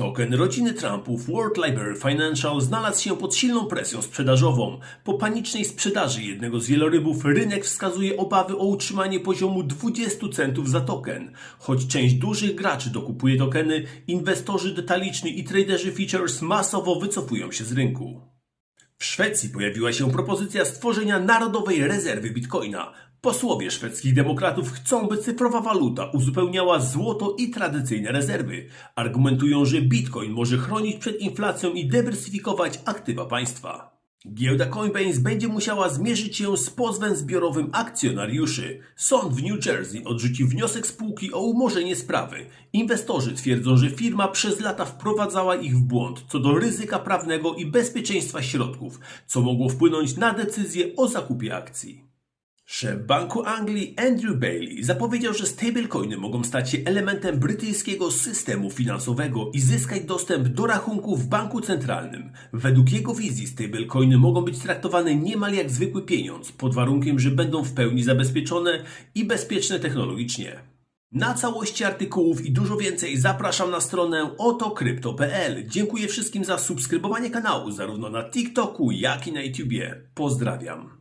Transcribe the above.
Token rodziny Trumpów World Library Financial znalazł się pod silną presją sprzedażową. Po panicznej sprzedaży jednego z wielorybów rynek wskazuje obawy o utrzymanie poziomu 20 centów za token. Choć część dużych graczy dokupuje tokeny, inwestorzy detaliczni i traderzy features masowo wycofują się z rynku. W Szwecji pojawiła się propozycja stworzenia narodowej rezerwy bitcoina. Posłowie szwedzkich demokratów chcą, by cyfrowa waluta uzupełniała złoto i tradycyjne rezerwy. Argumentują, że bitcoin może chronić przed inflacją i dywersyfikować aktywa państwa. Giełda Coinbase będzie musiała zmierzyć się z pozwem zbiorowym akcjonariuszy. Sąd w New Jersey odrzucił wniosek spółki o umorzenie sprawy. Inwestorzy twierdzą, że firma przez lata wprowadzała ich w błąd co do ryzyka prawnego i bezpieczeństwa środków, co mogło wpłynąć na decyzję o zakupie akcji. Szef Banku Anglii Andrew Bailey zapowiedział, że stablecoiny mogą stać się elementem brytyjskiego systemu finansowego i zyskać dostęp do rachunków w banku centralnym. Według jego wizji stablecoiny mogą być traktowane niemal jak zwykły pieniądz, pod warunkiem, że będą w pełni zabezpieczone i bezpieczne technologicznie. Na całości artykułów i dużo więcej zapraszam na stronę otokrypto.pl. Dziękuję wszystkim za subskrybowanie kanału zarówno na TikToku, jak i na YouTubie. Pozdrawiam.